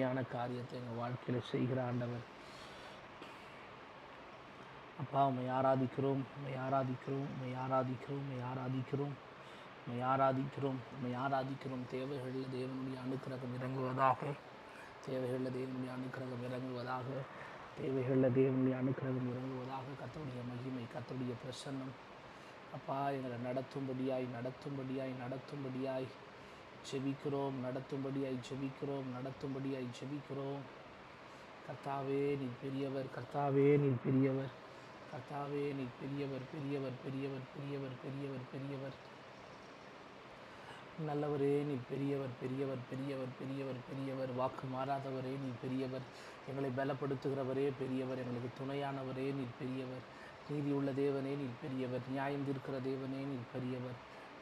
யான காரியத்தை எங்கள் வாழ்க்கையில் செய்கிற ஆண்டவர். அப்பா உம்மை ஆராதிக்கிறோம் உம்மை ஆராதிக்கிறோம் உம்மை ஆராதிக்கிறோம் உம்மை ஆராதிக்கிறோம் உம்மை ஆராதிக்கிறோம் உம்மை ஆராதிக்கிறோம். தேவைகளில் தேவனுடைய அனுக்கிரகம் இறங்குவதாக தேவைகளில் தேவனுடைய அனுக்கிரகம் இறங்குவதாக தேவைகளில் தேவனுடைய அனுக்கிரகம் இறங்குவதாக கத்தோடைய மகிமை கத்தோடைய பிரசன்னம். அப்பா எங்களை நடத்தும்படியாய் நடத்தும்படியாய் நடத்தும்படியாய் ஜெபிக்கிறோம் நடத்தும்படியாய் ஜெபிக்கிறோம் நடத்தும்படியாய் ஜெபிக்கிறோம். கர்த்தாவே நீ பெரியவர் கர்த்தாவே நீ பெரியவர். கர்த்தாவே நீ பெரியவர் பெரியவர் பெரியவர் பெரியவர் பெரியவர் பெரியவர். நல்லவரே நீ பெரியவர் பெரியவர் பெரியவர் பெரியவர் பெரியவர். வாக்கு மாறாதவரே நீ பெரியவர். எங்களை பலப்படுத்துகிறவரே பெரியவர். எங்களுக்கு துணையானவரே நீ பெரியவர். நீதி உள்ள தேவனே நீ பெரியவர். நியாயம் தீர்க்கிற தேவனே நீ பெரியவர்.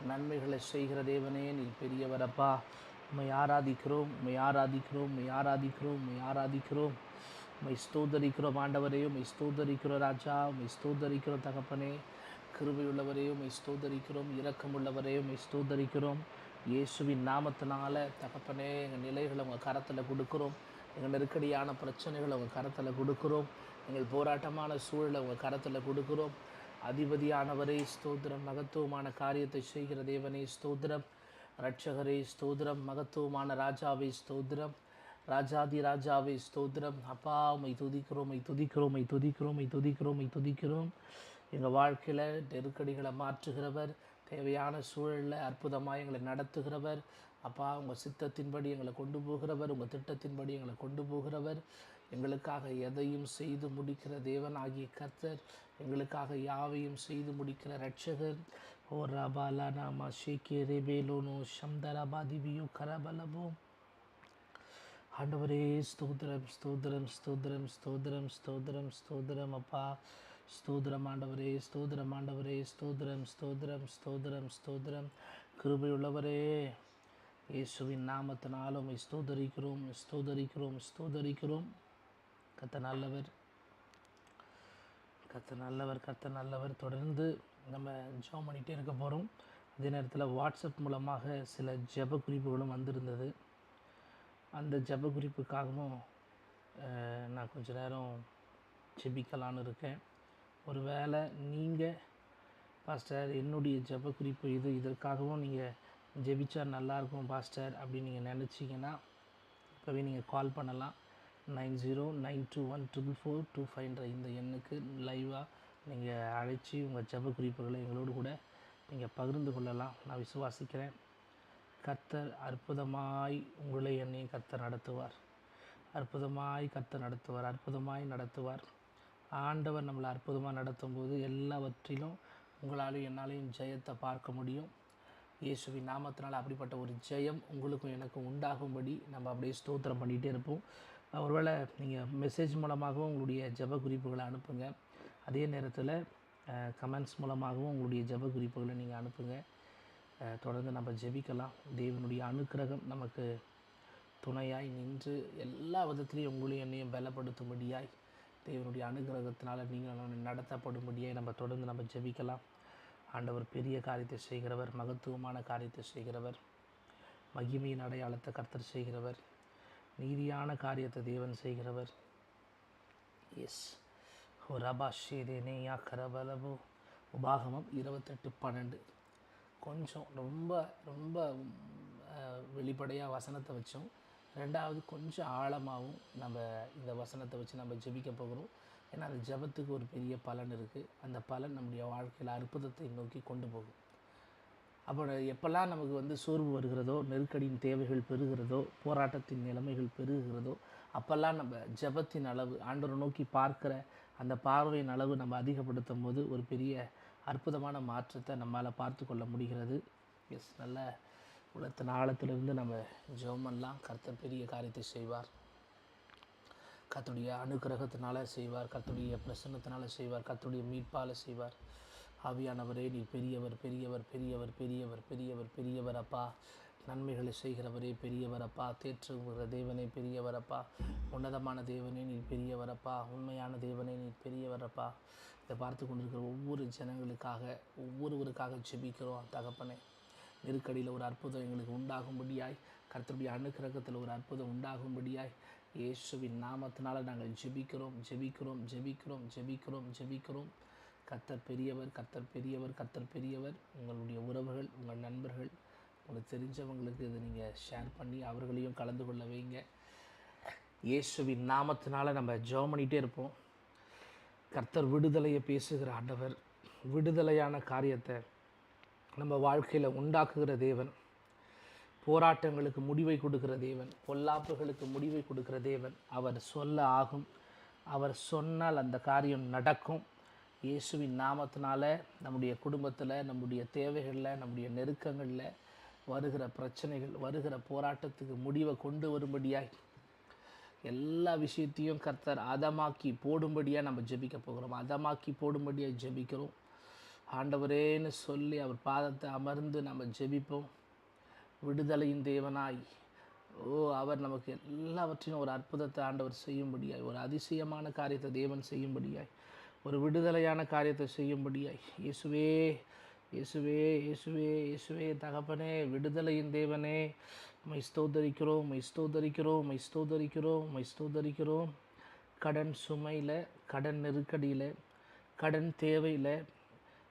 நன்மைகளை செய்கிற தேவனே நீ பெரியவரப்பா. உம்மை ஆராதிக்கிறோம் உம்மை ஆராதிக்கிறோம் உம்மை ஆராதிக்கிறோம் உம்மை ஆராதிக்கிறோம். உம்மை ஸ்தோதரிக்கிறோம் ஆண்டவரே உம்மை ஸ்தோதரிக்கிறோம் ராஜா உம்மை ஸ்தோதரிக்கிறோம் தகப்பனே. கிருபையுள்ளவரே உம்மை ஸ்தோதரிக்கிறோம் இரக்கமுள்ளவரே உம்மை ஸ்தோதரிக்கிறோம் இயேசுவின் நாமத்தினால தகப்பனே எங்கள் நிலைகளை உங்கள் கரத்தில் கொடுக்குறோம். எங்கள் நெருக்கடியான பிரச்சனைகளை உங்கள் கரத்தில் கொடுக்குறோம். எங்கள் போராட்டமான சூழலை உங்கள் கரத்தில் கொடுக்குறோம். அதிபதியானவரே ஸ்தோத்திரம். மகத்துவமான காரியத்தை செய்கிற தேவனே ஸ்தோத்திரம். ரட்சகரே ஸ்தோத்திரம். மகத்துவமான ராஜாவே ஸ்தோத்திரம். ராஜாதி ராஜாவே ஸ்தோத்திரம். அப்பா உமை துதிக்கிறோம் உமை துதிக்கிறோம் மை துதிக்கிறோம் மை துதிக்கிறோம் மை துதிக்கிறோம். எங்கள் வாழ்க்கையில் நெருக்கடிகளை மாற்றுகிறவர் தேவையான சூழலில் அற்புதமாக எங்களை நடத்துகிறவர் அப்பா உங்கள் சித்தத்தின்படி எங்களை கொண்டு போகிறவர் உங்கள் திட்டத்தின்படி எங்களை கொண்டு போகிறவர். எங்களுக்காக எதையும் செய்து முடிக்கிற தேவன் ஆகிய கர்த்தர் எங்களுக்காக யாவையும் செய்து முடிக்கிற ரட்சகர் ஓ ரபாலா நாமா ஷேகே ஷம்தரபா சம்தரபாதிபியோ கரபலபோ ஆண்டவரே ஸ்தோத்திரம் ஸ்தோத்திரம் ஸ்தோத்திரம் ஸ்தோத்திரம் ஸ்தோத்திரம் ஸ்தோத்திரம் அப்பா. ஸ்தோத்திரம் ஆண்டவரே ஸ்தோத்திரம் ஆண்டவரே ஸ்தோத்திரம் ஸ்தோத்திரம் ஸ்தோத்திரம் ஸ்தோத்திரம். கிருபையுள்ளவரே. இயேசுவின் நாமத்தினாலும் ஸ்தோதரிக்கிறோம் ஸ்தோதரிக்கிறோம் ஸ்தோதரிக்கிறோம். கத்த நல்லவர் கத்த நல்லவர் கத்த நல்லவர். தொடர்ந்து நம்ம ஜோம் பண்ணிகிட்டே இருக்க போகிறோம் அதே நேரத்தில் வாட்ஸ்அப் மூலமாக சில ஜெப குறிப்புகளும் வந்திருந்தது. அந்த ஜெப குறிப்புக்காகவும் நான் கொஞ்ச நேரம் ஜெபிக்கலான்னு இருக்கேன். ஒருவேளை நீங்கள் பாஸ்டர் என்னுடைய ஜெப குறிப்பு இது இதற்காகவும் நீங்கள் ஜெபிச்சா நல்லாயிருக்கும் பாஸ்டர் அப்படின்னு நீங்கள் நினச்சிங்கன்னா இப்போவே நீங்கள் கால் பண்ணலாம். Nine zero nine two one triple four two ஃபைவ்ன்ற இந்த எண்ணுக்கு லைவாக நீங்கள் அழைச்சி உங்கள் ஜெப குறிப்புகளை எங்களோடு கூட நீங்கள் பகிர்ந்து கொள்ளலாம். நான் விசுவாசிக்கிறேன். கர்த்தர் அற்புதமாய் உங்களை என்னையும் கர்த்தர் நடத்துவார். அற்புதமாய் கர்த்தர் நடத்துவார். அற்புதமாய் நடத்துவார். ஆண்டவர் நம்மளை அற்புதமாக நடத்தும் போது எல்லாவற்றிலும் உங்களாலையும் என்னாலையும் ஜெயத்தை பார்க்க முடியும். இயேசுவின் நாமத்தினால் அப்படிப்பட்ட ஒரு ஜெயம் உங்களுக்கும் எனக்கும் உண்டாகும்படி நம்ம அப்படியே ஸ்தோத்திரம் பண்ணிகிட்டே இருப்போம். ஒருவேளை நீங்கள் மெசேஜ் மூலமாகவும் உங்களுடைய ஜெப குறிப்புகளை அனுப்புங்க. அதே நேரத்தில் கமெண்ட்ஸ் மூலமாகவும் உங்களுடைய ஜெப குறிப்புகளை நீங்கள் அனுப்புங்க தொடர்ந்து நம்ம ஜெபிக்கலாம். தேவனுடைய அனுக்கிரகம் நமக்கு துணையாய் நின்று எல்லா விதத்துலேயும் உங்களையும் என்னையும் பலப்படுத்தும்படியாய் தேவனுடைய அனுகிரகத்தினால் நீங்கள் நடத்தப்படும்படியாய் நம்ம தொடர்ந்து நம்ம ஜெபிக்கலாம். ஆண்டவர் பெரிய காரியத்தை செய்கிறவர் மகத்துவமான காரியத்தை செய்கிறவர் மகிமையின் அடையாளத்தை கர்த்தர் செய்கிறவர் நீதியான காரியத்தை தேவன் செய்கிறவர். எஸ் ஓ ரபா ஷேதேனே கரபலபு உபாகமம் இருபத்தெட்டு பன்னெண்டு. கொஞ்சம் ரொம்ப ரொம்ப வெளிப்படையாக வசனத்தை வச்சோம். ரெண்டாவது கொஞ்சம் ஆழமாகவும் நம்ம இந்த வசனத்தை வச்சு நம்ம ஜெபிக்க போகிறோம். ஏன்னா அந்த ஜெபத்துக்கு ஒரு பெரிய பலன் இருக்குது அந்த பலன் நம்முடைய வாழ்க்கையில் அற்புதத்தை நோக்கி கொண்டு போகும். அப்போ எப்போல்லாம் நமக்கு வந்து சோர்வு வருகிறதோ நெருக்கடியின் தேவைகள் பெருகிறதோ போராட்டத்தின் நிலைமைகள் பெருகிறதோ அப்போல்லாம் நம்ம ஜெபத்தின் அளவு ஆண்டவரை நோக்கி பார்க்கிற அந்த பார்வையின் அளவு நம்ம அதிகப்படுத்தும் போது ஒரு பெரிய அற்புதமான மாற்றத்தை நம்மளால் பார்த்து கொள்ள முடிகிறது. எஸ் நல்ல உலகத்தின் ஆழத்திலிருந்து நம்ம ஜெபமெல்லாம் கர்த்தர் பெரிய காரியத்தை செய்வார். கத்துடைய அனுக்கிரகத்தினால செய்வார் கத்துடைய பிரசன்னத்தினால செய்வார் கத்துடைய மீட்பால் செய்வார். ஆவியானவரே நீ பெரியவர் பெரியவர் பெரியவர் பெரியவர் பெரியவர் பெரியவர் அப்பா. நன்மைகளை செய்கிறவரே பெரியவரப்பா தேற்றுகிற தேவனே பெரியவரப்பா உன்னதமான தேவனே நீ பெரியவரப்பா உண்மையான தேவனே நீ பெரியவரப்பா இதை பார்த்து கொண்டிருக்கிற ஒவ்வொரு ஜனங்களுக்காக ஒவ்வொருவருக்காக ஜெபிக்கிறோம் தகப்பனே. நெருக்கடியில் ஒரு அற்புதம் எங்களுக்கு உண்டாகும்படியாய் கர்த்தருடைய அனுக்கிரகத்தில் ஒரு அற்புதம் உண்டாகும்படியாய் இயேசுவின் நாமத்தினால் நாங்கள் ஜெபிக்கிறோம் ஜெபிக்கிறோம் ஜெபிக்கிறோம் ஜெபிக்கிறோம் ஜெபிக்கிறோம். கர்த்தர் பெரியவர் கர்த்தர் பெரியவர் கர்த்தர் பெரியவர். உங்களுடைய உறவுகள் உங்கள் நண்பர்கள் உங்களுக்கு தெரிஞ்சவங்களுக்கு இதை நீங்கள் ஷேர் பண்ணி அவர்களையும் கலந்து கொள்ள வைங்க. இயேசுவின் நாமத்தினால் நம்ம ஜெபம் பண்ணிகிட்டே இருப்போம். கர்த்தர் விடுதலையை பேசுகிற ஆண்டவர் விடுதலையான காரியத்தை நம்ம வாழ்க்கையில் உண்டாக்குகிற தேவன். போராட்டங்களுக்கு முடிவை கொடுக்கிற தேவன் பொல்லாப்புகளுக்கு முடிவை கொடுக்கிற தேவன். அவர் சொல்ல ஆகும். அவர் சொன்னால் அந்த காரியம் நடக்கும். இயேசுவின் நாமத்தினால நம்முடைய குடும்பத்தில் நம்முடைய தேவைகளில் நம்முடைய நெருக்கங்களில் வருகிற பிரச்சனைகள் வருகிற போராட்டத்துக்கு முடிவை கொண்டு வரும்படியாய் எல்லா விஷயத்தையும் கர்த்தர் அதமாக்கி போடும்படியாக நம்ம ஜெபிக்க போகிறோம். அதமாக்கி போடும்படியாக ஜெபிக்கிறோம். ஆண்டவரேன்னு சொல்லி அவர் பாதத்தை அமர்ந்து நம்ம ஜெபிப்போம். விடுதலையின் தேவனாய். ஓ அவர் நமக்கு எல்லாவற்றையும் ஒரு அற்புதத்தை ஆண்டவர் செய்யும்படியாய் ஒரு அதிசயமான காரியத்தை தேவன் செய்யும்படியாய் ஒரு விடுதலையான காரியத்தை செய்யும்படியாய். இயேசுவே இயேசுவே இயேசுவே இயேசுவே தகப்பனே விடுதலையின் தேவனே உமை ஸ்தோதரிக்கிறோம் உமை ஸ்தோதரிக்கிறோம் உமை ஸ்தோதரிக்கிறோம் உமை ஸ்தோதரிக்கிறோம் கடன் சுமையில் கடன் நெருக்கடியில் கடன் தேவையில்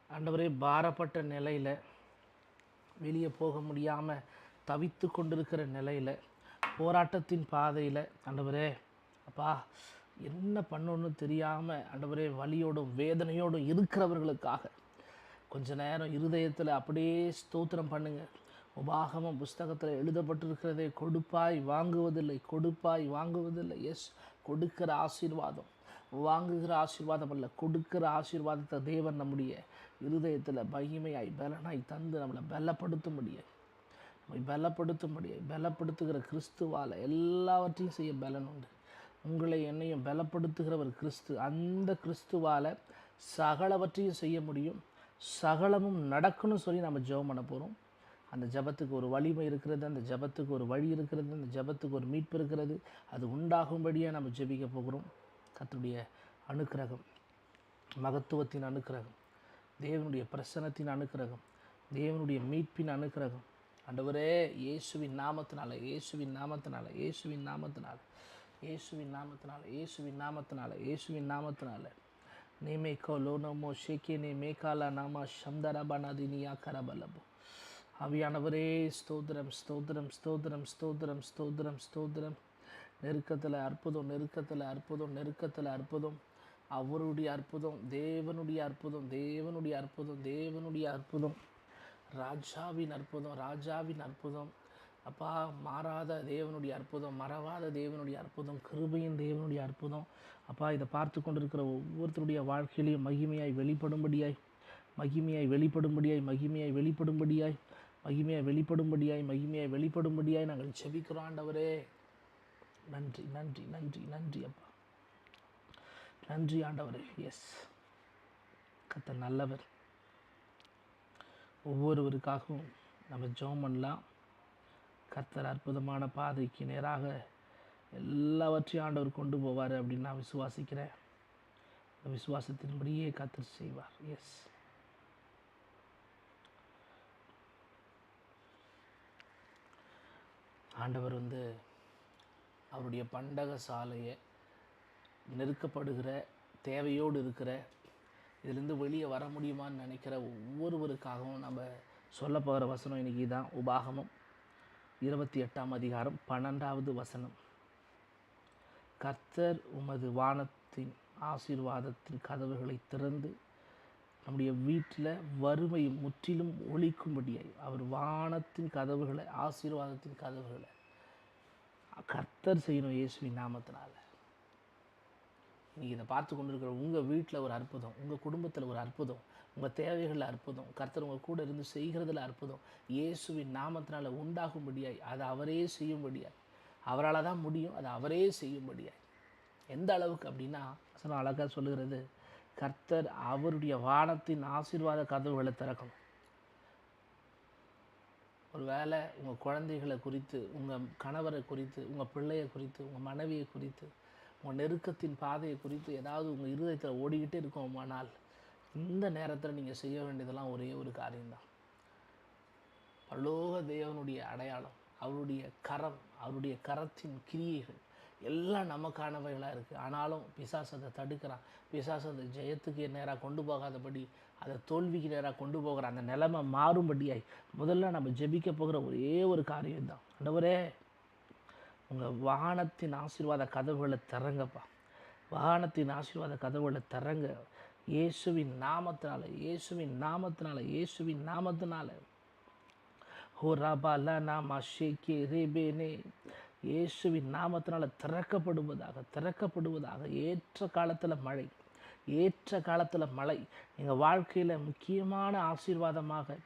ஆண்டவரே பாரப்பட்ட நிலையில் வெளியே போக முடியாமல் தவித்து கொண்டிருக்கிற நிலையில் போராட்டத்தின் பாதையில் ஆண்டவரே அப்பா என்ன பண்ணணும்னு தெரியாமல் ஆண்டவரே வலியோடும் வேதனையோடும் இருக்கிறவர்களுக்காக கொஞ்ச நேரம் இருதயத்தில் அப்படியே ஸ்தோத்திரம் பண்ணுங்கள் உபாகமம் புஸ்தகத்தில் எழுதப்பட்டிருக்கிறதே கொடுப்பாய் வாங்குவதில்லை கொடுப்பாய் வாங்குவதில்லை. எஸ் கொடுக்கிற ஆசீர்வாதம். வாங்குகிற ஆசீர்வாதம் அல்ல கொடுக்கிற ஆசீர்வாதத்தை தேவன் நம்முடைய இருதயத்தில் மகிமையாய் பலனாய் தந்து நம்மளை பலப்படுத்த முடியும் நம்மை பலப்படுத்தும்படியாய் பலப்படுத்துகிற கிறிஸ்துவால் எல்லாவற்றையும் செய்ய பலன் உண்டு. உங்களை என்னையும் பலப்படுத்துகிறவர் கிறிஸ்து. அந்த கிறிஸ்துவால் சகலவற்றையும் செய்ய முடியும். சகலமும் நடக்கணும்னு சொல்லி நம்ம ஜெபம் பண்ண போகிறோம் அந்த ஜபத்துக்கு ஒரு வலிமை இருக்கிறது அந்த ஜபத்துக்கு ஒரு வழி இருக்கிறது அந்த ஜபத்துக்கு ஒரு மீட்பு இருக்கிறது. அது உண்டாகும்படியாக நம்ம ஜெபிக்க போகிறோம். கத்துடைய அனுக்கிரகம் மகத்துவத்தின் அனுக்கிரகம் தேவனுடைய பிரசனத்தின் அனுக்கிரகம் தேவனுடைய மீட்பின் அனுக்கிரகம் ஆண்டவரே இயேசுவின் நாமத்தினால இயேசுவின் நாமத்தினால இயேசுவின் நாமத்தினால இயேசுவின் நாமத்தினால இயேசுவின் நாமத்தினால இயேசுவின் நாமத்தினால. நேமேக்கோ லோனமோ ஷேக்கே நே மேகாலா நாமா சம்தரபனாதினியா கரபலபோ. அவியானவரே ஸ்தோத்திரம் ஸ்தோத்திரம் ஸ்தோத்திரம் ஸ்தோத்திரம் ஸ்தோத்திரம் ஸ்தோத்திரம். நெருக்கத்தில் அற்புதம் நெருக்கத்தில் அற்புதம் நெருக்கத்தில் அற்புதம். அவருடைய அற்புதம் தேவனுடைய அற்புதம் தேவனுடைய அற்புதம் தேவனுடைய அற்புதம். ராஜாவின் அற்புதம் ராஜாவின் அற்புதம். அப்பா மாறாத தேவனுடைய அற்புதம் மறவாத தேவனுடைய அற்புதம் கிருபையின் தேவனுடைய அற்புதம். அப்பா இதை பார்த்து கொண்டிருக்கிற ஒவ்வொருத்தருடைய வாழ்க்கையிலையும் மகிமையாய் வெளிப்படும்படியாய் மகிமையாய் வெளிப்படும்படியாய் மகிமையாய் வெளிப்படும்படியாய் மகிமையாய் வெளிப்படும்படியாய் மகிமையாய் வெளிப்படும்படியாய் நாங்கள் செபிக்கிறோம் ஆண்டவரே. நன்றி நன்றி நன்றி நன்றி அப்பா. நன்றி ஆண்டவரே. எஸ் கத்த நல்லவர். ஒவ்வொருவருக்காகவும் நம்ம ஜோம் பண்ணலாம். கர்த்தர் அற்புதமான பாதைக்கு நேராக எல்லாவற்றையும் ஆண்டவர் கொண்டு போவார் அப்படின்னு நான் விசுவாசிக்கிறேன். அந்த விசுவாசத்தின்படியே கர்த்தர் செய்வார். எஸ் ஆண்டவர் வந்து அவருடைய பண்டக சாலையை நெருக்கப்படுகிற தேவையோடு இருக்கிற இதிலிருந்து வெளியே வர முடியுமான்னு நினைக்கிற ஒவ்வொருவருக்காகவும் நம்ம சொல்ல போகிற வசனம் இன்னைக்கு தான் உபாகமம் இருபத்தி எட்டாம் அதிகாரம் பன்னெண்டாவது வசனம். கர்த்தர் உமது வானத்தின் ஆசீர்வாதத்தின் கதவுகளை திறந்து நம்முடைய வீட்டில் வறுமை முற்றிலும் ஒழிக்கும்படியாய் அவர் வானத்தின் கதவுகளை ஆசீர்வாதத்தின் கதவுகளை கர்த்தர் செய்யணும் இயேசுவின் நாமத்தினால். நீங்கள் இதை பார்த்து கொண்டிருக்கிற உங்கள் வீட்டில் ஒரு அற்புதம் உங்கள் குடும்பத்தில் ஒரு அற்புதம் உங்கள் தேவைகளில் அற்புதம் கர்த்தர் உங்கள் கூட இருந்து செய்கிறதுல அற்புதம் இயேசுவின் நாமத்தினால் உண்டாகும்படியாய் அதை அவரே செய்யும்படியாய் அவரால் தான் முடியும் அதை அவரே செய்யும்படியாய். எந்த அளவுக்கு அப்படின்னா வசனம் அழகாக சொல்லுகிறது கர்த்தர் அவருடைய வானத்தின் ஆசீர்வாத கதவுகளை திறக்கணும் ஒரு வேளை உங்கள் குழந்தைகளை குறித்து உங்கள் கணவரை குறித்து உங்கள் பிள்ளையை குறித்து உங்கள் மனைவியை குறித்து உங்கள் நெருக்கத்தின் பாதையை குறித்து ஏதாவது உங்கள் இருதயத்தில் ஓடிக்கிட்டே இருக்கோமானால் இந்த நேரத்தில் நீங்கள் செய்ய வேண்டியதெல்லாம் ஒரே ஒரு காரியம்தான். பரலோக தேவனுடைய அடையாளம் அவருடைய கரம் அவருடைய கரத்தின் கிரியைகள் எல்லாம் நமக்கானவைகளாக இருக்குது ஆனாலும் பிசாசத்தை தடுக்கிறான். பிசாசத்தை ஜெயத்துக்கு நேராக கொண்டு போகாதபடி அதை தோல்விக்கு நேராக கொண்டு போகிற அந்த நிலைமை மாறும்படியாய் முதல்ல நம்ம ஜெபிக்க போகிற ஒரே ஒரு காரியம் தான் ஆண்டவரே உங்கள் வானத்தின் ஆசீர்வாத கதவுகளை திறங்கப்பா. வானத்தின் ஆசீர்வாத கதவுகளை திறங்க. இயேசுவின் நாமத்தினால இயேசுவின் நாமத்தினால இயேசுவின் நாமத்தினால. ஹோ ரபா லனா மஷேக்கே ரேபேனே இயேசுவின் நாமத்தினால திறக்கப்படுவதாக திறக்கப்படுவதாக. ஏற்ற காலத்தில் மழை ஏற்ற காலத்தில் மழை. எங்கள் வாழ்க்கையில் முக்கியமான ஆசீர்வாதமாக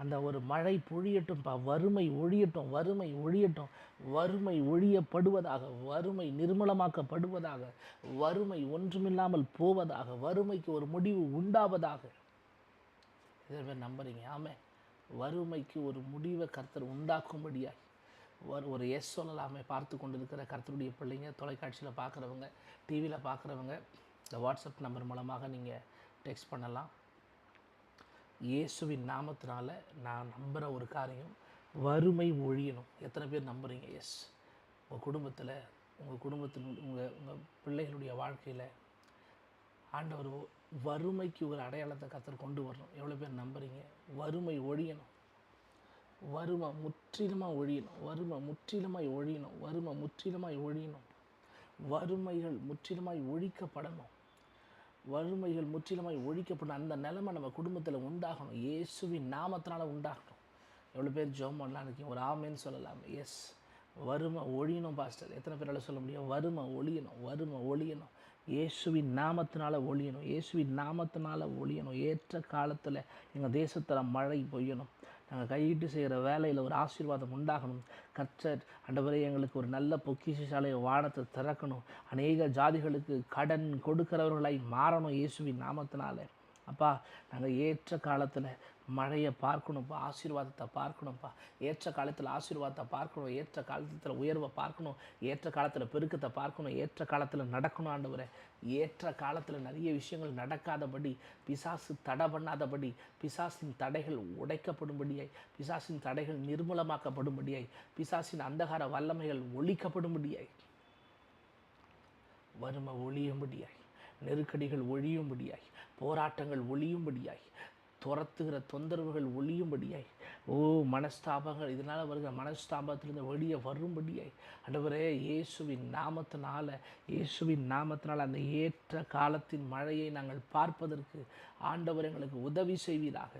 அந்த ஒரு மழை பொழியட்டும்பா வறுமை ஒழியட்டும் வறுமை ஒழியட்டும் வறுமை ஒழியப்படுவதாக வறுமை நிர்மலமாக்கப்படுவதாக வறுமை ஒன்றுமில்லாமல் போவதாக வறுமைக்கு ஒரு முடிவு உண்டாவதாக. இதை பேர் நம்புறீங்க. ஆமே வறுமைக்கு ஒரு முடிவை கர்த்தர் உண்டாக்கும்படியாய். ஒரு ஒரு எஸ் சொல்லலாமே. பார்த்து கொண்டிருக்கிற கர்த்தருடைய பிள்ளைங்க தொலைக்காட்சியில் பார்க்குறவங்க டிவியில் பார்க்குறவங்க இந்த வாட்ஸ்அப் நம்பர் மூலமாக நீங்கள் டெக்ஸ்ட் பண்ணலாம். இயேசுவின் நாமத்தினால நான் நம்புகிற ஒரு காரியம் வறுமை ஒழியணும். எத்தனை பேர் நம்புறீங்க? எஸ் உங்கள் குடும்பத்தில் உங்கள் குடும்பத்தில் உங்கள் உங்கள் பிள்ளைகளுடைய வாழ்க்கையில் ஆண்டவர் வறுமைக்கு ஒரு அடையாளத்தை கத்தர் கொண்டு வரணும். எவ்வளோ பேர் நம்புறீங்க? வறுமை ஒழியணும். வறுமை முற்றிலுமாக ஒழியணும். வறுமை முற்றிலுமாய் ஒழியணும். வறுமை முற்றிலுமாய் ஒழியணும். வறுமைகள் முற்றிலுமாய் ஒழிக்கப்படணும். வறுமைகள் முற்றிலுமாய் ஒழிக்கப்படும். அந்த நிலைமை நம்ம குடும்பத்தில் உண்டாகணும். இயேசுவின் நாமத்தினால உண்டாகணும் எவ்வளோ பேர் ஜெபம் பண்ணலாம் இருக்கீங்க? ஒரு ஆமேன்னு சொல்லலாம். எஸ் வறுமை ஒழியணும் பாஸ்டர். எத்தனை பேரால் சொல்ல முடியும்? வறுமை ஒழியணும் வறுமை ஒழியணும். இயேசுவின் நாமத்தினால் ஒழியணும். இயேசுவின் நாமத்தினால் ஒழியணும். ஏற்ற காலத்தில் எங்கள் தேசத்தில் மழை பொய்யணும். நாங்கள் கையிட்டு செய்கிற வேலையில் ஒரு ஆசீர்வாதம் உண்டாகணும். கர்த்தர் ஆண்டவரே எங்களுக்கு ஒரு நல்ல பொக்கிஷாலை வானத்தை திறக்கணும். அநேக ஜாதிகளுக்கு கடன் கொடுக்கிறவர்களாய் மாறணும் இயேசுவின் நாமத்தினால. அப்பா நாங்கள் ஏற்ற காலத்தில் மழையை பார்க்கணும்ப்பா ஆசீர்வாதத்தை பார்க்கணும்ப்பா. ஏற்ற காலத்தில் ஆசீர்வாதத்தை பார்க்கணும் ஏற்ற காலத்தில் உயர்வை பார்க்கணும் ஏற்ற காலத்தில் பெருக்கத்தை பார்க்கணும் ஏற்ற காலத்தில் நடக்கணும் ஆண்டவரை. ஏற்ற காலத்தில் நிறைய விஷயங்கள் நடக்காதபடி பிசாசு தடை பண்ணாதபடி பிசாசின் தடைகள் உடைக்கப்படும்படியாய் பிசாசின் தடைகள் நிர்மூலமாக்கப்படும்படியாய் பிசாசின் அந்தகார வல்லமைகள் ஒழிக்கப்படும்படியாய் வறுமை ஒழியும்படியாய் நெருக்கடிகள் ஒழியும்படியாய் போராட்டங்கள் ஒழியும்படியாய் துரத்துகிற தொந்தரவுகள் ஒழியும்படியாய் ஓ மனஸ்தாபங்கள். இதனால் வருகிற மனஸ்தாபத்திலிருந்து வெளியே வரும்படியாய் அண்டவரே இயேசுவின் நாமத்தினால இயேசுவின் நாமத்தினால் அந்த ஏற்ற காலத்தின் மழையை நாங்கள் பார்ப்பதற்கு ஆண்டவர் எங்களுக்கு உதவி செய்வீராக.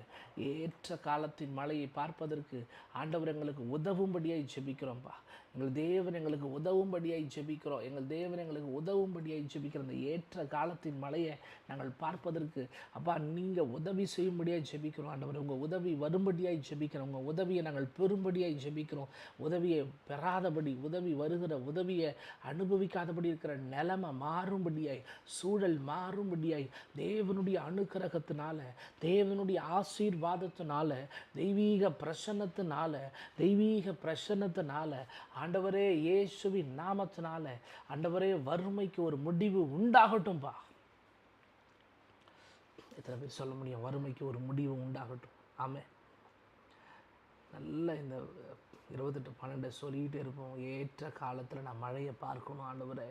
ஏற்ற காலத்தின் மழையை பார்ப்பதற்கு ஆண்டவர் எங்களுக்கு உதவும்படியாய் ஜெபிக்கிறோம்ப்பா எங்கள் தேவன் எங்களுக்கு உதவும்படியாய் ஜெபிக்கிறோம். எங்கள் தேவன் எங்களுக்கு உதவும்படியாய் ஜெபிக்கிற அந்த ஏற்ற காலத்தின் மழையை நாங்கள் பார்ப்பதற்கு அப்பா நீங்கள் உதவி செய்யும்படியாய் ஜெபிக்கிறோம். ஆண்டவர் உங்கள் உதவி வரும்படியாய் ஜெபிக்கிறோம் உங்கள் உதவியை நாங்கள் பெரும்படியாக ஜெபிக்கிறோம். உதவியை பெறாதபடி உதவி வருகிற உதவியை அனுபவிக்காதபடி இருக்கிற நிலைமை மாறும்படியாய் சூழல் மாறும்படியாய் தேவனுடைய அனுக்கிரகத்தினால தேவனுடைய ஆசீர்வாதத்தினால தெய்வீக பிரசன்னத்தினால தெய்வீக பிரசன்னத்தினால ஆண்டவரே இயேசுவின் நாமத்தினால ஆண்டவரே வறுமைக்கு ஒரு முடிவு உண்டாகட்டும்பா. எத்தனை பேர் சொல்ல முடியும்? வறுமைக்கு ஒரு முடிவு உண்டாகட்டும். ஆமாம் நல்ல இந்த இருபத்தெட்டு பன்னெண்டு சொல்லிக்கிட்டே இருப்போம். ஏற்ற காலத்தில் நான் மழையை பார்க்கணும் ஆண்டவரே.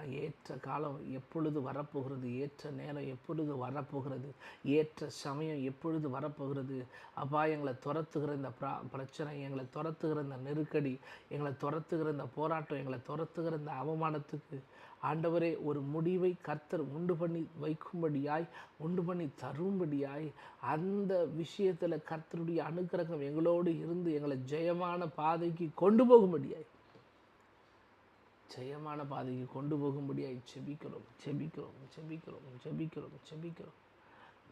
ஏற்ற காலம் எப்பொழுது வரப்போகிறது? ஏற்ற நேரம் எப்பொழுது வரப்போகிறது? ஏற்ற சமயம் எப்பொழுது வரப்போகிறது? அப்பா எங்களை துரத்துகிற இந்த பிரா பிரச்சனை எங்களை துரத்துகிற இந்த நெருக்கடி எங்களை துரத்துகிற இந்த போராட்டம் எங்களை துரத்துகிற இந்த அவமானத்துக்கு ஆண்டவரே ஒரு முடிவை கர்த்தர் உண்டு பண்ணி வைக்கும்படியாய் உண்டு பண்ணி தரும்படியாய் அந்த விஷயத்தில் கர்த்தருடைய அனுக்கிரகம் எங்களோடு இருந்து எங்களை ஜெயமான பாதைக்கு கொண்டு போகும்படியாய் ஜெயமான பாதைக்கு கொண்டு போகும்படியாய் செபிக்கிறோம் செபிக்கிறோம் செபிக்கிறோம் செபிக்கிறோம் செபிக்கிறோம்.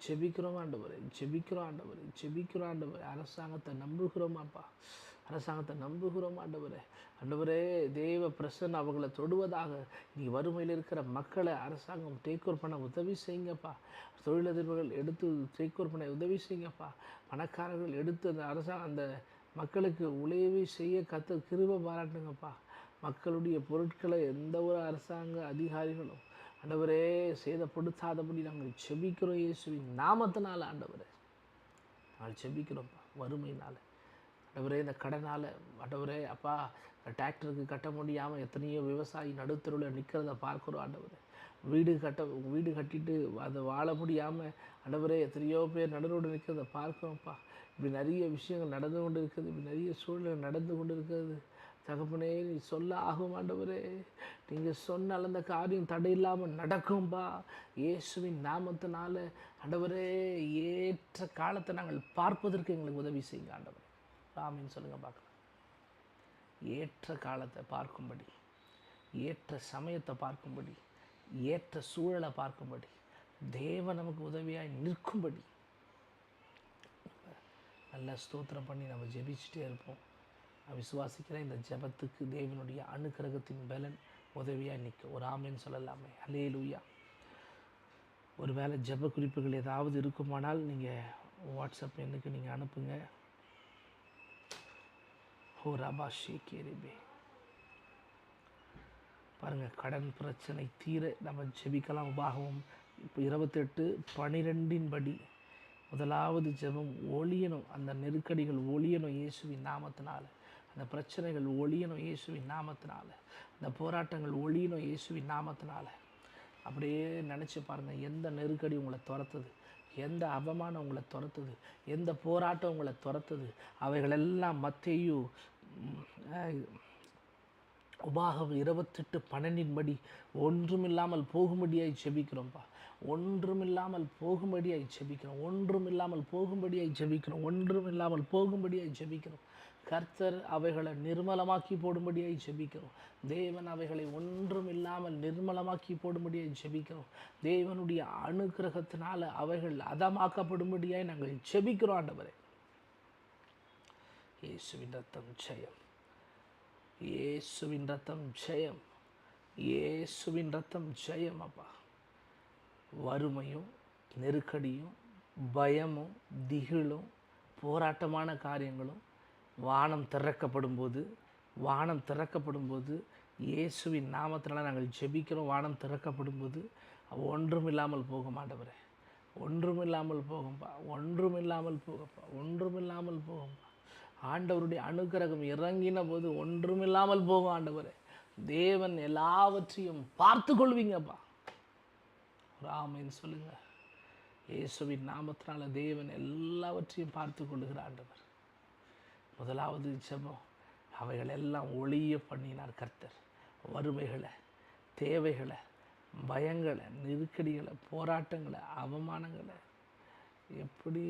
செபிக்கிறோம் ஆண்டவரே செபிக்கிறோம் ஆண்டவரே செபிக்கிறோம் ஆண்டவரே. அரசாங்கத்தை நம்புகிறோம் அப்பா. அரசாங்கத்தை நம்புகிறோம் ஆண்டவரே. ஆண்டவரே தேவ பிரசன் அவங்கள தொடுவதாக நீ வறுமையில் இருக்கிற மக்களை அரசாங்கம் டேக்கோர் பண்ண உதவி செய்யுங்கப்பா. தொழிலதிபர்கள் எடுத்து டேக் பண்ண உதவி செய்யுங்கப்பா. பணக்காரர்கள் எடுத்து அந்த அரசாங்கம் அந்த மக்களுக்கு உதவி செய்ய கற்று கிருப பாராட்டுங்கப்பா. மக்களுடைய பொருட்களை எந்த ஒரு அரசாங்க அதிகாரிகளும் ஆண்டவரே சேதப்படுத்தாதபடி நாங்கள் செபிக்கிறோம் இயேசுவின் நாமத்தினால ஆண்டவரே. நாங்கள் செபிக்கிறோம்ப்பா வறுமையினால். ஆண்டவரே இந்த கடனால் ஆண்டவரே அப்பா டிராக்டருக்கு கட்ட முடியாமல் எத்தனையோ விவசாயி நடுத்தருவில் நிற்கிறத பார்க்குறோம் ஆண்டவர். வீடு கட்ட வீடு கட்டிட்டு அதை வாழ முடியாமல் ஆண்டவரே எத்தனையோ பேர் நடுநோடு நிற்கிறத பார்க்குறோம்ப்பா. இப்படி நிறைய விஷயங்கள் நடந்து கொண்டு இருக்குது இப்படி நிறைய சூழ்நிலை நடந்து கொண்டு இருக்கிறது தகப்பனே நீ சொல்ல ஆகும் ஆண்டவரே. நீங்கள் சொன்னால் அந்த காரியம் தடையில்லாமல் நடக்கும்பா இயேசுவின் நாமத்தினால ஆண்டவரே ஏற்ற காலத்தை நாங்கள் பார்ப்பதற்கு எங்களுக்கு உதவி செய்யுங்க ஆண்டவர். ஆமின்னு சொல்லுங்கள் பார்க்கலாம். ஏற்ற காலத்தை பார்க்கும்படி ஏற்ற சமயத்தை பார்க்கும்படி ஏற்ற சூழலை பார்க்கும்படி தேவன் நமக்கு உதவியாக நிற்கும்படி. நல்லா ஸ்தோத்திரம் பண்ணி நம்ம ஜெபிச்சுட்டே இருப்போம். நான் விசுவாசிக்கிறேன் இந்த ஜெபத்துக்கு தேவனுடைய அனுக்கிரகத்தின் பலன் உதவியாக நிற்கும். ஒரு ஆமைன்னு சொல்லலாமே. அலே லூயா ஒருவேளை ஜெப குறிப்புகள் ஏதாவது இருக்குமானால் நீங்கள் வாட்ஸ்அப் எண்ணுக்கு நீங்கள் அனுப்புங்க. ஓ ரபா ஷேகேரிபே. பாருங்கள் கடன் பிரச்சனை தீர நம்ம ஜெபிக்கலாம் உபாகவும் இப்போ இருபத்தெட்டு பனிரெண்டின் படி முதலாவது ஜெபம் ஒழியணும் அந்த நெருக்கடிகள் ஒழியணும் இயேசுவின் நாமத்தினால். அந்த பிரச்சனைகள் ஒளியணும் இயேசுவின் நாமத்தினால. அந்த போராட்டங்கள் ஒளியணும் இயேசுவின் நாமத்தினால. அப்படியே நினச்சி பாருங்கள் எந்த நெருக்கடி உங்களை துரத்துது? எந்த அவமானம் உங்களை துரத்துது? எந்த போராட்டம் உங்களை துரத்துது? அவைகளெல்லாம் மத்தேயு உபாகம் இருபத்தெட்டு பன்னெண்டின்படி ஒன்றுமில்லாமல் போகும்படியாய் செபிக்கிறோம்ப்பா ஒன்றுமில்லாமல் போகும்படியாய் செபிக்கிறோம் ஒன்றுமில்லாமல் போகும்படியாய் செபிக்கிறோம் ஒன்றுமில்லாமல் போகும்படியாய் செபிக்கிறோம் கர்த்தர் அவைகளை நிர்மலமாக்கி போடும்படியாய் ஜெபிக்கிறோம். தேவன் அவைகளை ஒன்றும் இல்லாமல் நிர்மலமாக்கி போடும்படியாய் ஜெபிக்கிறோம். தேவனுடைய அனுக்கிரகத்தினால அவைகள் அதமாக்கப்படும்படியாய் நாங்கள் ஜெபிக்கிறோம் ஆண்டவரே. இயேசுவின் ரத்தம் ஜெயம். இயேசுவின் ரத்தம் ஜெயம். இயேசுவின் ரத்தம் ஜெயம் அப்பா. வறுமையும் நெருக்கடியும் பயமும் திகிலும் போராட்டமான காரியங்களும் வானம் திறக்கப்படும் போது வானம் திறக்கப்படும் போது இயேசுவின் நாமத்தினால் நாங்கள் ஜெபிக்கிறோம் வானம் திறக்கப்படும் போது ஒன்றுமில்லாமல் போக மாட்டவரே ஒன்றுமில்லாமல் போகும்பா ஒன்றுமில்லாமல் போகப்பா ஒன்றுமில்லாமல் போகும்பா. ஆண்டவருடைய அனுக்கிரகம் இறங்கின போது ஒன்றுமில்லாமல் போகும் ஆண்டவரே. தேவன் எல்லாவற்றையும் பார்த்து கொள்வீங்கப்பா ராமன் சொல்லுங்க. இயேசுவின் நாமத்தினால தேவன் எல்லாவற்றையும் பார்த்து கொள்ளுகிற ஆண்டவர். முதலாவது ஜெபம். அவைகள் எல்லாம் ஒளிய பண்ணினார் கர்த்தர். வறுமைகளை தேவைகளை பயங்களை நெருக்கடிகளை போராட்டங்களை அவமானங்களை எப்படி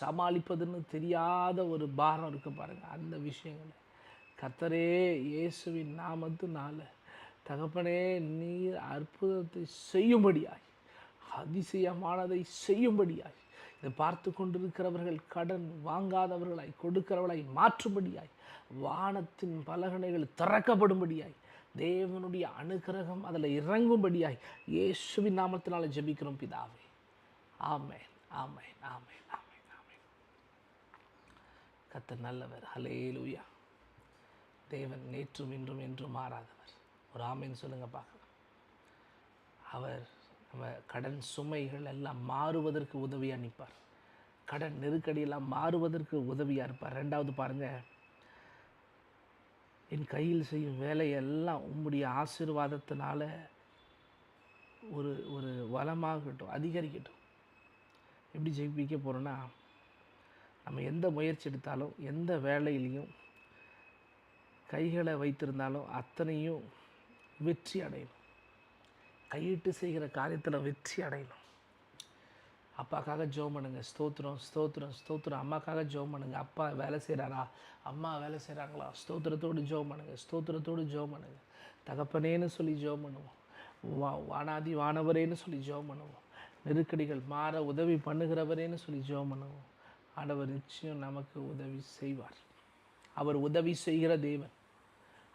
சமாளிப்பதுன்னு தெரியாத ஒரு பாரம் இருக்கு பாருங்கள் அந்த விஷயங்களை. கர்த்தரே இயேசுவின் நாமத்தினால தகப்பனே நீர் அற்புதத்தை செய்யும்படியாய் அதிசயமானதை செய்யும்படியாய் பார்த்து கொண்டிருக்கிறவர்கள் கடன் வாங்காதவர்களாய் கொடுக்கிறவர்களாய் மாற்றும்படியாய் வானத்தின் பலகனைகள் திறக்கப்படும்படியாய் தேவனுடைய அனுக்கிரகம் அதில் இறங்கும்படியாய் இயேசுவின் நாமத்தினால ஜெபிக்கிறோம் பிதாவே. ஆமென் ஆமென் ஆமென் ஆமென் ஆமென். கர்த்தர் நல்லவர். ஹலேலூயா தேவன் நேற்றும் இன்றும் என்றும் மாறாதவர். ஒரு ஆமென் சொல்லுங்க பார்க்கலாம். அவர் நம்ம கடன் சுமைகள் எல்லாம் மாறுவதற்கு உதவியாக நிற்பார். கடன் நெருக்கடியெல்லாம் மாறுவதற்கு உதவியாக இருப்பார். ரெண்டாவது பாருங்கள் என் கையில் செய்யும் வேலையெல்லாம் உம்முடைய ஆசீர்வாதத்தினால ஒரு ஒரு வளமாகட்டும் அதிகரிக்கட்டும். எப்படி ஜெயிப்பிக்க போகிறோன்னா நம்ம எந்த முயற்சி எடுத்தாலும் எந்த வேலையிலையும் கைகளை வைத்திருந்தாலும் அத்தனையும் வெற்றி அடையும் கையிட்டு செய்கிற காரியத்தில் வெற்றி அடையணும். அப்பாக்காக ஜோம் பண்ணுங்க. ஸ்தோத்திரம் ஸ்தோத்திரம் ஸ்தோத்திரம். அம்மாக்காக ஜோம் பண்ணுங்க. அப்பா வேலை செய்கிறாரா அம்மா வேலை செய்கிறாங்களா ஸ்தோத்திரத்தோடு ஜோம் பண்ணுங்க. ஸ்தோத்திரத்தோடு ஜோம் பண்ணுங்க. தகப்பனேன்னு சொல்லி ஜெபம் பண்ணுவோம். வா வானாதி வானவரேன்னு சொல்லி ஜெபம் பண்ணுவோம். நெருக்கடிகள் மாற உதவி பண்ணுகிறவரேன்னு சொல்லி ஜெபம் பண்ணுவோம். ஆண்டவர் நிச்சயம் நமக்கு உதவி செய்வார். அவர் உதவி செய்கிற தேவன்.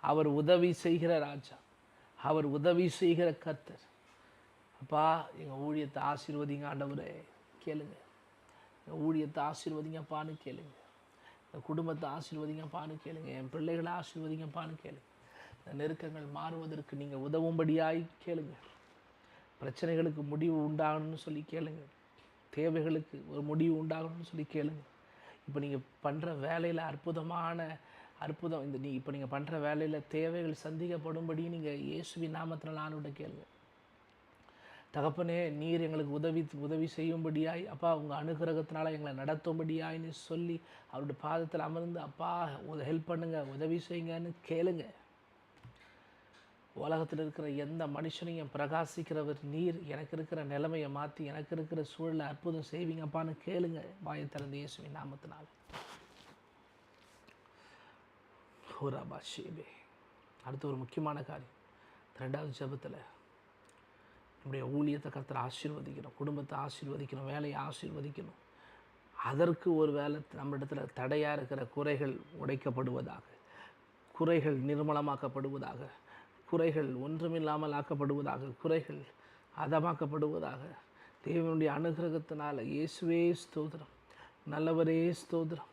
அவர் உதவி செய்கிற ராஜா. அவர் உதவி செய்கிற கர்த்தர். அப்பா எங்கள் ஊழியத்தை ஆசீர்வதிங்க ஆண்டவரே. கேளுங்க. எங்கள் ஊழியத்தை ஆசீர்வதிங்கப்பான்னு கேளுங்க. என் குடும்பத்தை ஆசீர்வதிங்கப்பான்னு கேளுங்க. என் பிள்ளைகளை ஆசீர்வதிங்கப்பான்னு கேளுங்க. இந்த நெருக்கங்கள் மாறுவதற்கு நீங்கள் உதவும்படியாய் கேளுங்க. பிரச்சனைகளுக்கு முடிவு உண்டாகணும்னு சொல்லி கேளுங்க. தேவைகளுக்கு ஒரு முடிவு உண்டாகணும்னு சொல்லி கேளுங்க. இப்போ நீங்கள் பண்ணுற வேலையில் அற்புதமான அற்புதம். இந்த நீ இப்போ நீங்கள் பண்ணுற வேலையில் தேவைகள் சந்திக்கப்படும்படி நீங்கள் இயேசுவி நாமத்தில் நானுட கேளுங்க. தகப்பனே நீர் எங்களுக்கு உதவி உதவி செய்யும்படியாய். அப்பா உங்கள் அனுகிரகத்தினால் எங்களை நடத்தும்படியாய்ன்னு சொல்லி அவருடைய பாதத்தில் அமர்ந்து அப்பா ஹெல்ப் பண்ணுங்க உதவி செய்யுங்கன்னு கேளுங்க. உலகத்தில் இருக்கிற எந்த மனுஷனையும் பிரகாசிக்கிறவர் நீர். எனக்கு இருக்கிற நிலைமையை மாற்றி எனக்கு இருக்கிற சூழலை அற்புதம் செய்வீங்கப்பான்னு கேளுங்க. வாயை திறந்து இயேசுவின் நாமத்தினால். ஹோராபா ஷேபே அடுத்து ஒரு முக்கியமான காரியம். ரெண்டாவது ஜெபத்தில் நம்முடைய ஊழியத்தை கர்த்தர் ஆசீர்வதிக்கணும் குடும்பத்தை ஆசீர்வதிக்கணும் வேலையை ஆசீர்வதிக்கணும். அதற்கு ஒரு வேலை நம்ம இடத்துல தடையாக இருக்கிற குறைகள் உடைக்கப்படுவதாக குறைகள் நிர்மலமாக்கப்படுவதாக குறைகள் ஒன்றுமில்லாமல் ஆக்கப்படுவதாக குறைகள் அதமாக்கப்படுவதாக தேவனுடைய அனுகிரகத்தினால் இயேசுவே ஸ்தோத்திரம். நல்லவரே ஸ்தோத்திரம்.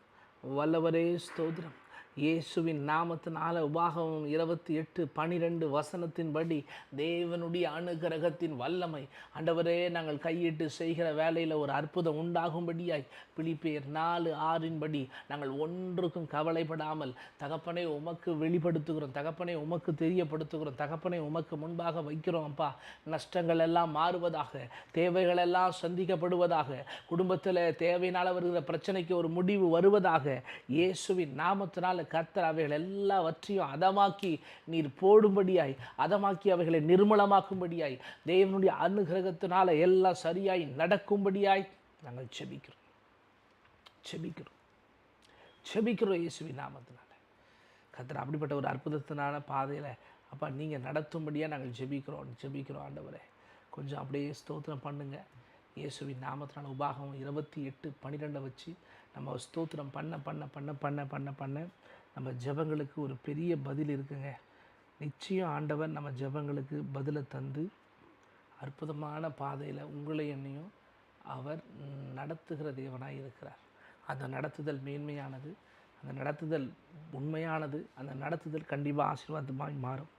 வல்லவரே ஸ்தோத்திரம். இயேசுவின் நாமத்தினால உபாகமும் இருபத்தி எட்டு பனிரெண்டு வசனத்தின்படி தேவனுடைய அனுகிரகத்தின் வல்லமை. ஆண்டவரே நாங்கள் கையிட்டு செய்கிற வேலையில் ஒரு அற்புதம் உண்டாகும்படியாய் பிலிப்பேர் நாலு ஆறின்படி நாங்கள் ஒன்றுக்கும் கவலைப்படாமல் தகப்பனை உமக்கு வெளிப்படுத்துகிறோம். தகப்பனை உமக்கு தெரியப்படுத்துகிறோம். தகப்பனை உமக்கு முன்பாக வைக்கிறோம் அப்பா. நஷ்டங்கள் எல்லாம் மாறுவதாக தேவைகள் எல்லாம் சந்திக்கப்படுவதாக குடும்பத்தில் தேவையினால் வருகிற பிரச்சனைக்கு ஒரு முடிவு வருவதாக இயேசுவின் நாமத்தினால் கர்த்தர் அவைகள் எல்லாவற்றையும் அதமாக்கி நீர் போடும்படியாய் அதமாக்கி அவைகளை நிர்மலமாக்கும்படியாய் தேவனுடைய அனுகிரகத்தினால எல்லாம் சரியாய் நடக்கும்படியாய் நாங்கள் செபிக்கிறோம். செபிக்கிறோம். செபிக்கிறோம் இயேசுவி நாமத்தினால. கர்த்தர் அப்படிப்பட்ட ஒரு அற்புதத்தினான பாதையில் அப்பா நீங்கள் நடத்தும்படியாக நாங்கள் ஜெபிக்கிறோம் ஜெபிக்கிறோம் ஆண்டவரே. கொஞ்சம் அப்படியே ஸ்தோத்திரம் பண்ணுங்க. இயேசுவின் நாமத்தினால உபாகம் இருபத்தி எட்டு பன்னிரெண்டை வச்சு நம்ம ஸ்தோத்திரம் பண்ண பண்ண பண்ண பண்ண பண்ண பண்ண நம்ம ஜெபங்களுக்கு ஒரு பெரிய பதில் இருக்குங்க. நிச்சயம் ஆண்டவர் நம்ம ஜெபங்களுக்கு பதிலை தந்து அற்புதமான பாதையில் உங்களை என்னையும் அவர் நடத்துகிற தேவனாக இருக்கிறார். அந்த நடத்துதல் மேன்மையானது அந்த நடத்துதல் உண்மையானது அந்த நடத்துதல் கண்டிப்பாக ஆசீர்வாதமாக மாறும்.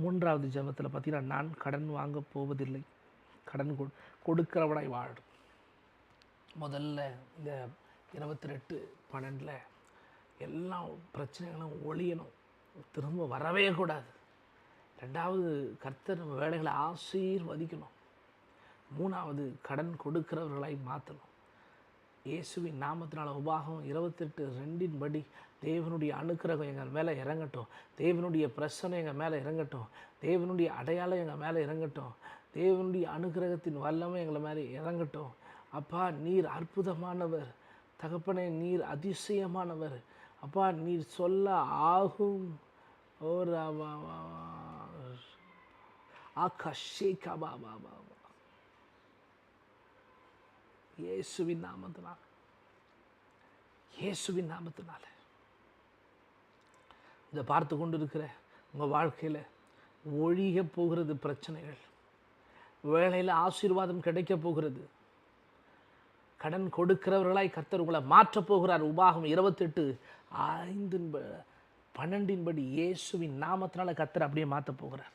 மூன்றாவது ஜெபத்தில் பார்த்தீங்கன்னா நான் கடன் வாங்க போவதில்லை. கடன் கொடுக்கிறவனாய் வாழும். முதல்ல இந்த இருபத்தி ரெட்டு பன்னெண்டில் எல்லா பிரச்சனைகளும் ஒழியணும். திரும்ப வரவே கூடாது. ரெண்டாவது கர்த்தர் நம்ம வேலைகளை ஆசீர்வதிக்கணும். மூணாவது கடன் கொடுக்கிறவர்களாய் மாற்றணும் இயேசுவின் நாமத்தினால உபாகம் இருபத்தெட்டு ரெண்டின் படி தேவனுடைய அனுக்கிரகம் எங்கள் மேலே இறங்கட்டும். தேவனுடைய பிரசனை எங்கள் மேலே இறங்கட்டும். தேவனுடைய அடையாளம் எங்கள் மேலே இறங்கட்டும். தேவனுடைய அனுக்கிரகத்தின் வல்லமை எங்களை மேலே இறங்கட்டும். அப்பா நீர் அற்புதமானவர். தகப்பனே நீர் அதிசயமானவர். அப்பா நீர் சொல்ல ஆகும். ஓ ஆகாஷேகா பாபா பாபா இயேசுவின் நாமத்தினால். இயேசுவின் நாமத்தினால. இதை பார்த்து கொண்டு இருக்கிற உங்கள் வாழ்க்கையில் ஒழிய போகிறது பிரச்சனைகள். வேலையில் ஆசீர்வாதம் கிடைக்க போகிறது. கடன் கொடுக்கிறவர்களாய் கர்த்தர் உங்களை மாற்றப் போகிறார். உபாகம் இருபத்தெட்டு ஐந்தின் ப- பன்னெண்டின்படி இயேசுவின் நாமத்தினால கர்த்தர் அப்படியே மாற்றப் போகிறார்.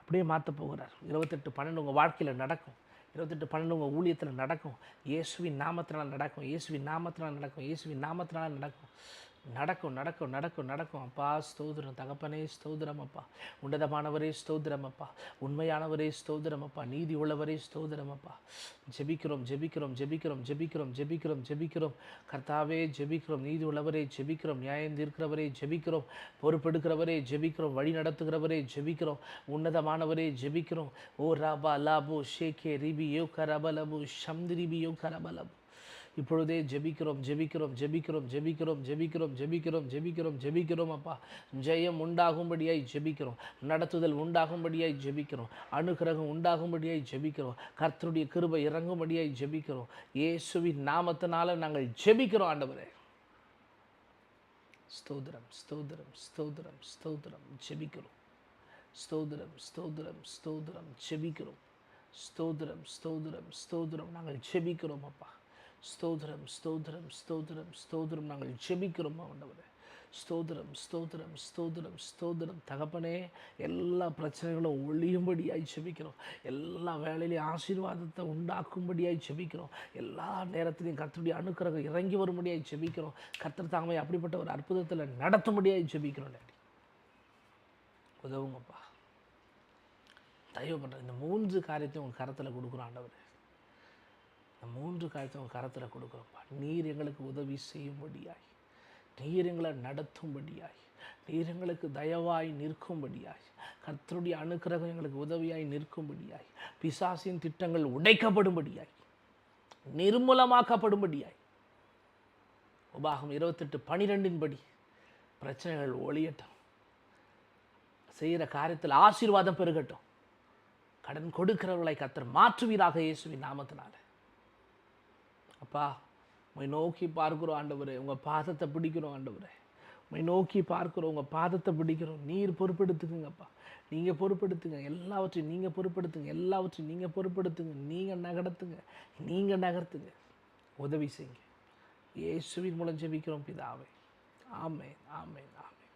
அப்படியே மாற்றப் போகிறார். இருபத்தெட்டு பன்னெண்டு உங்கள் வாழ்க்கையில் நடக்கும். இருபத்தெட்டு பன்னெண்டு உங்கள் ஊழியத்தில் நடக்கும். இயேசுவின் நாமத்தினால் நடக்கும். இயேசுவின் நாமத்தினால் நடக்கும். இயேசுவின் நாமத்தினால் நடக்கும். நடக்கும் நடக்கும் நடக்கும் நடக்கும். அப்பா ஸ்தோதிரம் தகப்பனே ஸ்தோதிரம் அப்பா. உன்னதமானவரே ஸ்தோதிரம் அப்பா. உண்மையானவரே ஸ்தோதிரம் அப்பா. நீதி உள்ளவரே ஸ்தோதிரம் அப்பா. ஜெபிக்கிறோம் ஜெபிக்கிறோம் ஜெபிக்கிறோம் ஜெபிக்கிறோம் ஜெபிக்கிறோம் ஜெபிக்கிறோம். கர்த்தாவே ஜெபிக்கிறோம். நீதி உள்ளவரே ஜெபிக்கிறோம். நியாயம் தீர்க்கிறவரே ஜெபிக்கிறோம். பொறுப்பெடுக்கிறவரே ஜெபிக்கிறோம். வழி நடத்துகிறவரே ஜெபிக்கிறோம். உன்னதமானவரே ஜெபிக்கிறோம். ஓ ராபா லாபோ ஷேகே ரிபி யோ கரபலபு ரிபி யோ கரபலபு இப்பொழுதே ஜெபிக்கிறோம் ஜெபிக்கிறோம் ஜெபிக்கிறோம் ஜெபிக்கிறோம் ஜெபிக்கிறோம் ஜெபிக்கிறோம் ஜெபிக்கிறோம் ஜெபிக்கிறோம் அப்பா. ஜெயம் உண்டாகும்படியாய் ஜெபிக்கிறோம். நடத்துதல் உண்டாகும்படியாய் ஜெபிக்கிறோம். அனுகிரகம் உண்டாகும்படியாய் ஜெபிக்கிறோம். கர்த்தருடைய கிருபை இறங்கும்படியாய் ஜெபிக்கிறோம். இயேசுவின் நாமத்தினால நாங்கள் ஜெபிக்கிறோம் ஆண்டவரே. ஸ்தோதிரம் ஸ்தோதிரம் ஸ்தோதிரம் ஸ்தோதிரம் ஜெபிக்கிறோம். ஸ்தோதிரம் ஸ்தோதிரம் ஸ்தோதிரம் ஜெபிக்கிறோம். ஸ்தோதிரம் ஸ்தோதிரம் ஸ்தோதிரம் நாங்கள் ஜெபிக்கிறோம் அப்பா. ஸ்தோத்திரம் ஸ்தோத்ரம் ஸ்தோத்ரம் ஸ்தோத்திரம். நாங்கள் ஜெபிக்கிறோம் ஆண்டவரே. ஸ்தோத்ரம் ஸ்தோத்ரம் ஸ்தோத்ரம் ஸ்தோத்ரம் தகப்பனே எல்லா பிரச்சனைகளும் ஒழியும்படியாய் செபிக்கிறோம் எல்லா வேலையிலையும் ஆசீர்வாதத்தை உண்டாக்கும்படியாய் செபிக்கிறோம் எல்லா நேரத்திலையும் கத்தருடைய அணுக்கிறகம் இறங்கி வரும்படியாய் செபிக்கிறோம் கத்தர் தாமே அப்படிப்பட்ட ஒரு அற்புதத்தில் நடத்தும்படியாய் செபிக்கிறோம் டாடி. உதவுங்கப்பா. தயவு பண்ணுறேன் இந்த மூன்று காரியத்தையும் உங்கள் கரத்தில் கொடுக்குறோம் ஆண்டவர். இந்த மூன்று காரியத்தையும் உங்கள் கரத்தில் கொடுக்குறோம்ப்பா நீர் எங்களுக்கு உதவி செய்யும்படியாய். நீர் எங்களை நடத்தும்படியாய். நீர் எங்களுக்கு தயவாய் நிற்கும்படியாய். கர்த்தருடைய அனுக்கிரகம் எங்களுக்கு உதவியாய் நிற்கும்படியாய். பிசாசின் திட்டங்கள் உடைக்கப்படும்படியாய். நிர்மூலமாக்கப்படும்படியாய். உபாகம் இருபத்தெட்டு பனிரெண்டின் படி பிரச்சனைகள் ஒளியட்டும். செய்கிற காரியத்தில் ஆசீர்வாதம் பெருகட்டும். கடன் கொடுக்கிறவர்களை கத்தர் மாற்றுவீராக இயேசுவின் நாமத்தினால. அப்பா உம்மை நோக்கி பார்க்குறோம் ஆண்டவரே உங்கள் பாதத்தை பிடிக்கிறோம் ஆண்டவரே. உம்மை நோக்கி பார்க்குறோம் உங்கள் பாதத்தை பிடிக்கிறோம் நீர் பொறுப்பெடுத்துக்குங்கப்பா நீங்கள் பொறுப்பெடுத்துங்க எல்லாவற்றையும் நீங்கள் பொறுப்பெடுத்துங்க எல்லாவற்றையும் நீங்கள் பொறுப்பெடுத்துங்க நீங்கள் நகர்த்துங்க நீங்கள் நகர்த்துங்க. உதவி செய்யுங்க. இயேசுவின் மூலம் ஜெபிக்கிறோம் பிதாவே. ஆமே ஆமே ஆமே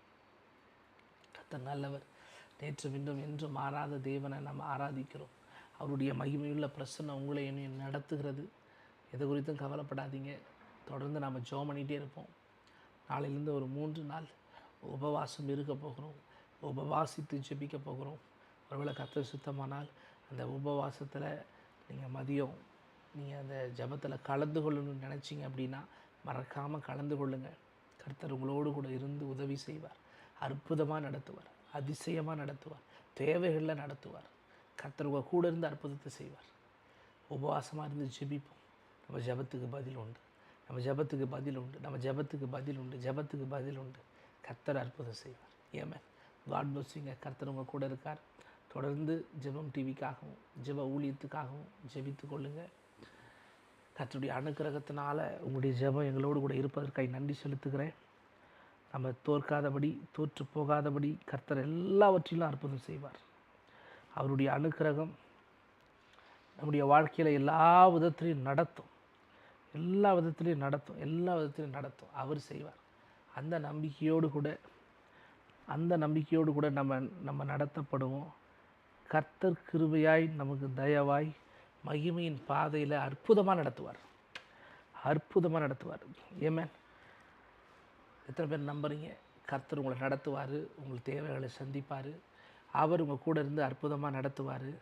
கத்த நல்லவர். நேற்று மீண்டும் என்று மாறாத தேவனை நம்ம ஆராதிக்கிறோம். அவருடைய மகிமையுள்ள பிரச்சனை உங்களை என்னையும் நடத்துகிறது. எது குறித்தும் கவலைப்படாதீங்க. தொடர்ந்து நம்ம ஜெபம் பண்ணிகிட்டே இருப்போம். நாளையிலேருந்து ஒரு மூன்று நாள் உபவாசம் இருக்க போகிறோம். உபவாசித்து ஜெபிக்க போகிறோம். ஒருவேளை கத்த சுத்தமானால் அந்த உபவாசத்தில் நீங்கள் மதியம் நீங்கள் அந்த ஜெபத்தில் கலந்து கொள்ளணும்னு நினச்சிங்க அப்படின்னா மறக்காமல் கலந்து கொள்ளுங்கள் கர்த்தர் உங்களோடு கூட இருந்து உதவி செய்வார். அற்புதமாக நடத்துவார். அதிசயமாக நடத்துவார். தேவைகளில் நடத்துவார். கர்த்தர் உங்கள் கூட இருந்து அற்புதத்தை செய்வார். உபவாசமாக இருந்து ஜெபிப்போம். நம்ம ஜெபத்துக்கு பதில் உண்டு. நம்ம ஜெபத்துக்கு பதில் உண்டு. நம்ம ஜெபத்துக்கு பதில் உண்டு. ஜெபத்துக்கு பதில் உண்டு. கர்த்தர் அற்புதம் செய்வார். ஏமே காட் பிளஸ்ஸிங்க கர்த்தர் உங்கள் கூட இருக்கார். தொடர்ந்து ஜெபம் டிவிக்காகவும் ஜெப ஊழியத்துக்காகவும் ஜெபித்து கொள்ளுங்கள் கர்த்தருடைய அனுக்கிரகத்தினால உங்களுடைய ஜெபம் எங்களோடு கூட இருப்பதற்காக நன்றி செலுத்துகிறேன். நம்ம தோற்காதபடி தோற்று போகாதபடி கர்த்தர் எல்லாவற்றிலும் அற்புதம் செய்வார். அவருடைய அனுக்கிரகம் நம்முடைய வாழ்க்கையில் எல்லா விதத்திலையும் நடத்தும். எல்லா விதத்திலையும் நடத்தும் எல்லா விதத்திலையும் நடத்தும். அவர் செய்வார். அந்த நம்பிக்கையோடு கூட அந்த நம்பிக்கையோடு கூட நம்ம நம்ம நடத்தப்படுவோம். கர்த்தர் கிருபையாய் நமக்கு தயவாய் மகிமையின் பாதையில் அற்புதமாக நடத்துவார். அற்புதமாக நடத்துவார். ஏமேன் எத்தனை பேர் நம்புறீங்க? கர்த்தர் உங்களை நடத்துவார் உங்கள் தேவைகளை சந்திப்பார். அவர் உங்கள் கூட இருந்து அற்புதமாக நடத்துவார்.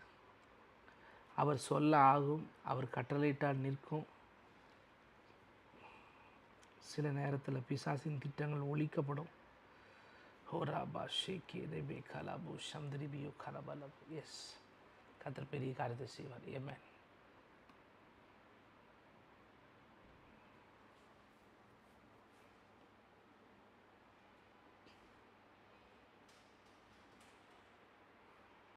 அவர் சொல்ல ஆகும் அவர் கட்டளையிட்டால் நிற்கும். சில நேரத்தில் பிசாசின் திட்டங்கள் ஒழிக்கப்படும். ஹோராபா ஷேகே ரெபே கலாபு சந்திரிபியோ கலபலபு. எஸ் கத்தர் பெரிய காரியத்தை செய்வார். ஏமேன்